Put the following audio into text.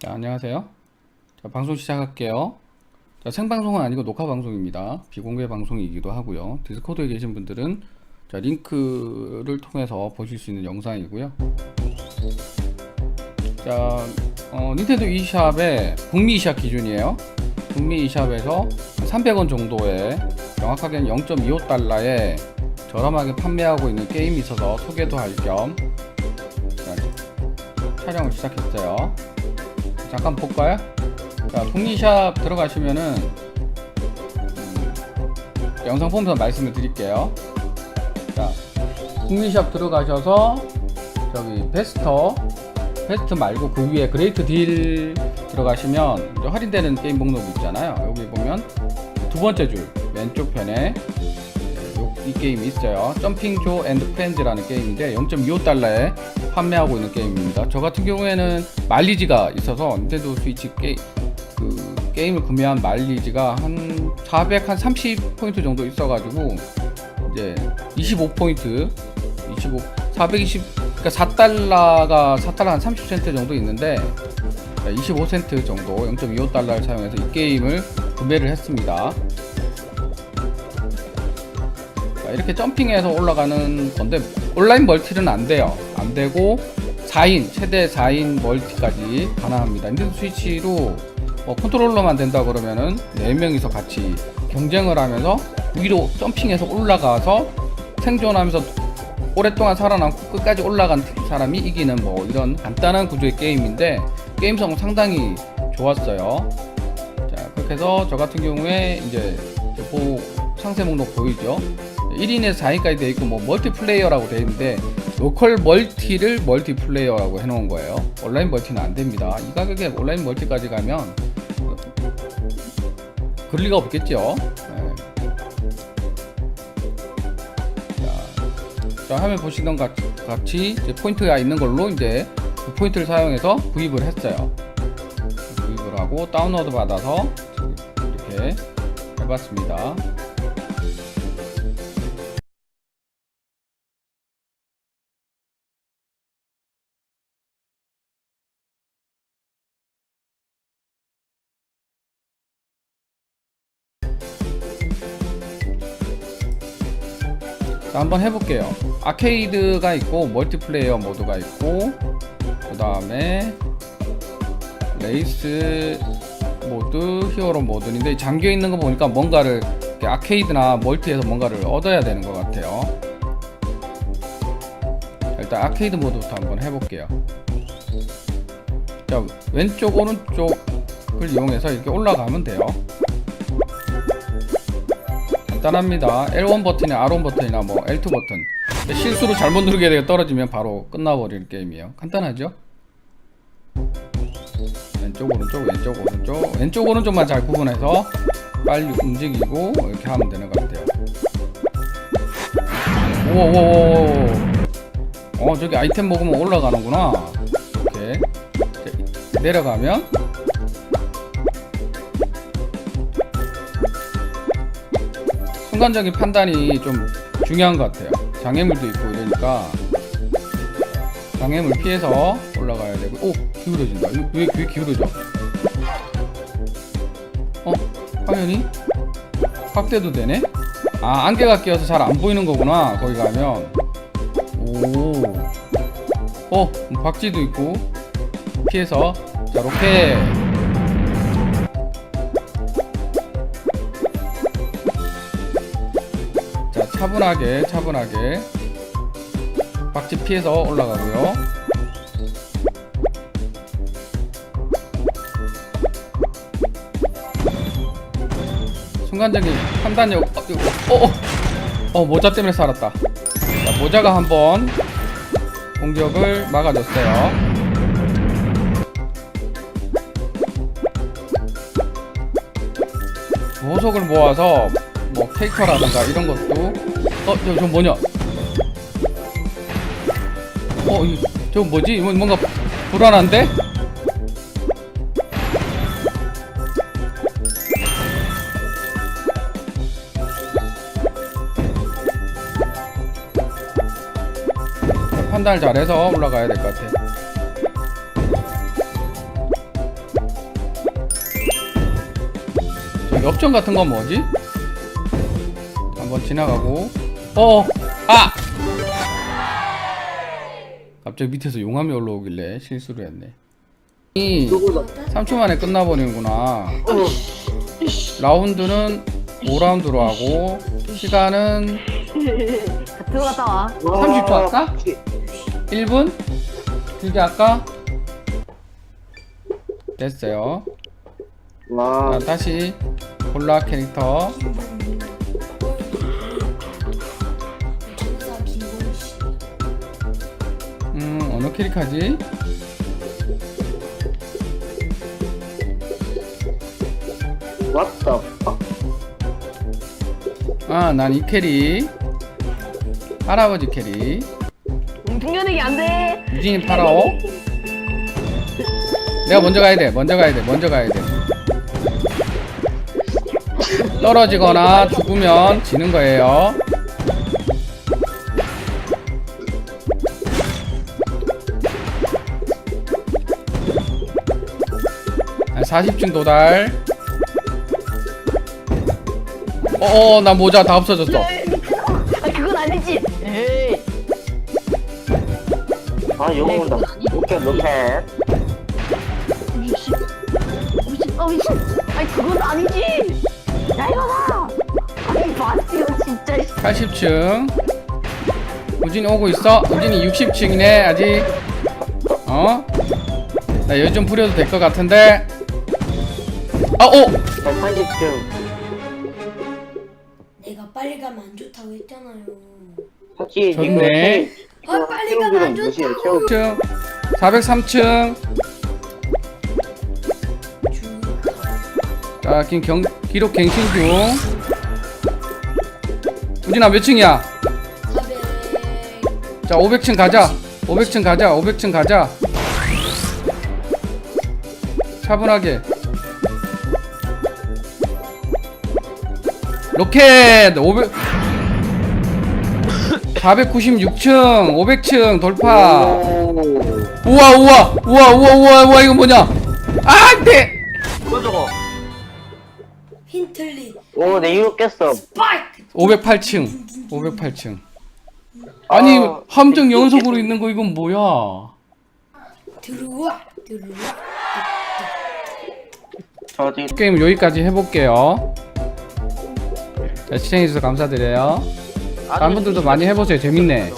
자, 안녕하세요. 자, 방송 시작할게요. 자, 생방송은 아니고 녹화 방송입니다. 비공개 방송이기도 하고요. 디스코드에 계신 분들은 자, 링크를 통해서 보실 수 있는 영상이고요. 자, 어, 닌텐도 e샵의 북미 e샵 기준이에요. 북미 e샵에서 300원 정도에 정확하게는 0.25달러에 저렴하게 판매하고 있는 게임이 있어서 소개도 할 겸 촬영을 시작했어요. 잠깐 볼까요? 자, 북미샵 들어가시면은 음, 영상 보면서 말씀을 드릴게요. 자, 북미샵 들어가셔서 저기 베스터 베스트 말고 그 위에 그레이트 딜 들어가시면 할인되는 게임 목록 있잖아요. 여기 보면 두 번째 줄 왼쪽 편에 요- 이 게임이 있어요. 점핑 조 앤드 프렌즈라는 게임인데 0.25달러에 판매하고 있는 게임입니다. 저 같은 경우에는 마일리지가 있어서 닌텐도 스위치 게, 그 게임을 구매한 마일리지가 한 400, 한 30포인트 정도 있어가지고 이제 25포인트, 25, 420, 그러니까 4달러가 4달러 한 30센트 정도 있는데 25센트 정도 0.25달러를 사용해서 이 게임을 구매를 했습니다. 자, 이렇게 점핑해서 올라가는 건데 온라인 멀티는 안 돼요. 안 되고 4인 최대 4인 멀티까지 가능합니다. 닌텐도 스위치로 뭐 컨트롤러만 된다 그러면은 4명이서 같이 경쟁을 하면서 위로 점핑해서 올라가서 생존하면서 오랫동안 살아남고 끝까지 올라간 사람이 이기는 뭐 이런 간단한 구조의 게임인데 게임성 상당히 좋았어요. 자, 그렇게 해서 저 같은 경우에 이제 보 상세 목록 보이죠? 1인에서 4인까지 되어 있고 뭐 멀티플레이어라고 되어 있는데 로컬 멀티를 멀티플레이어라고 해놓은 거예요. 온라인 멀티는 안 됩니다. 이 가격에 온라인 멀티까지 가면 그럴 리가 없겠죠. 네. 자, 자, 화면 보시던 것 같이 포인트가 있는 걸로 이제 그 포인트를 사용해서 구입을 했어요. 구입을 하고 다운로드 받아서 이렇게 해봤습니다. 자, 한번 해볼게요. 아케이드가 있고 멀티플레이어 모드가 있고 그 다음에 레이스 모드, 히어로 모드인데 잠겨 있는 거 보니까 뭔가를 아케이드나 멀티에서 뭔가를 얻어야 되는 것 같아요. 자, 일단 아케이드 모드부터 한번 해볼게요. 자, 왼쪽 오른쪽을 이용해서 이렇게 올라가면 돼요. 간단합니다. L1 버튼이나 R1 버튼이나 뭐 L2 버튼. 실수로 잘못 누르게 되게 떨어지면 바로 끝나버리는 게임이에요. 간단하죠? 왼쪽 오른쪽 왼쪽 오른쪽 왼쪽 오른쪽만 잘 구분해서 빨리 움직이고 이렇게 하면 되는 것 같아요. 오오오오. 어 저기 아이템 먹으면 올라가는구나. 이렇게 자, 내려가면 순간적인 판단이 좀 중요한 것 같아요. 장애물도 있고 이러니까 장애물 피해서 올라가야 되고 오 기울어진다. 왜, 왜 기울어져? 어 화면이 확대도 되네? 아 안개가 끼어서 잘 안 보이는 거구나. 거기 가면 오. 어 박쥐도 있고 피해서 자 로켓 차분하게 차분하게. 박쥐 피해서 올라가고요. 순간적인 판단력 어, 어, 어, 어 모자 때문에 살았다. 자 모자가 한번 공격을 막아줬어요. 보석을 모아서 뭐 페이커라든가 이런 것도 어, 저, 저 뭐냐? 어, 저 뭐지? 뭔가 불안한데? 판단을 잘해서 올라가야 될 것 같아. 저 역전 같은 건 뭐지? 한번 지나가고 어! 아! 갑자기 밑에서 용암이 올라오길래 실수를 했네 이 누구다 3초 만에 끝나버리는구나 라운드는 5라운드로 하고 시간은 들어갔다 와. 30초 할까? 1분? 길게 할까? 됐어요 와 자 다시 골라 캐릭터 음 어느 캐릭터 하지? 왔다 아 난 이 캐릭. 할아버지 캐릭. 풍년에게 안 돼. 유진이 팔아오? 내가 먼저 가야 돼 먼저 가야 돼 먼저 가야 돼. 떨어지거나 죽으면 지는 거예요 40층 도달 어어 나 모자 다 없어졌어 아 그건 아니지. 에이. 아 영어 온다 로켓 로켓 미친. 미친. 어 미친. 아니 그건 아니지. 야 이거다. 아니 봤어요 진짜. 80층 우진이 오고 있어 우진이 60층이네 아직 어? 나 여기 좀 부려도 될 것 같은데 아 오! 180층 내가 빨리 가면 안 좋다고 했잖아요. 사실 좋네. 이거 아, 빨리 가면 안 무시해 좋다고. 체험 층 403층 자 지금 경, 기록 갱신 중 우진아 몇 층이야? 400. 자 500층 가자 500층 가자 500층 가자 차분하게 로켓 500 496층 500층 돌파 우와 우와 우와 우와 우와 우와 이거 뭐냐 아 안돼 뭐 저거 힌틀리. 오내 이거 깼어 스파이크. 508층 508층 아니 아, 함정 연속으로 있는 거 이건 뭐야 들어와. 들어와. 저 게임 여기까지 해볼게요. 자, 시청해주셔서 감사드려요. 다른 분들도 많이 해보세요. 재밌네.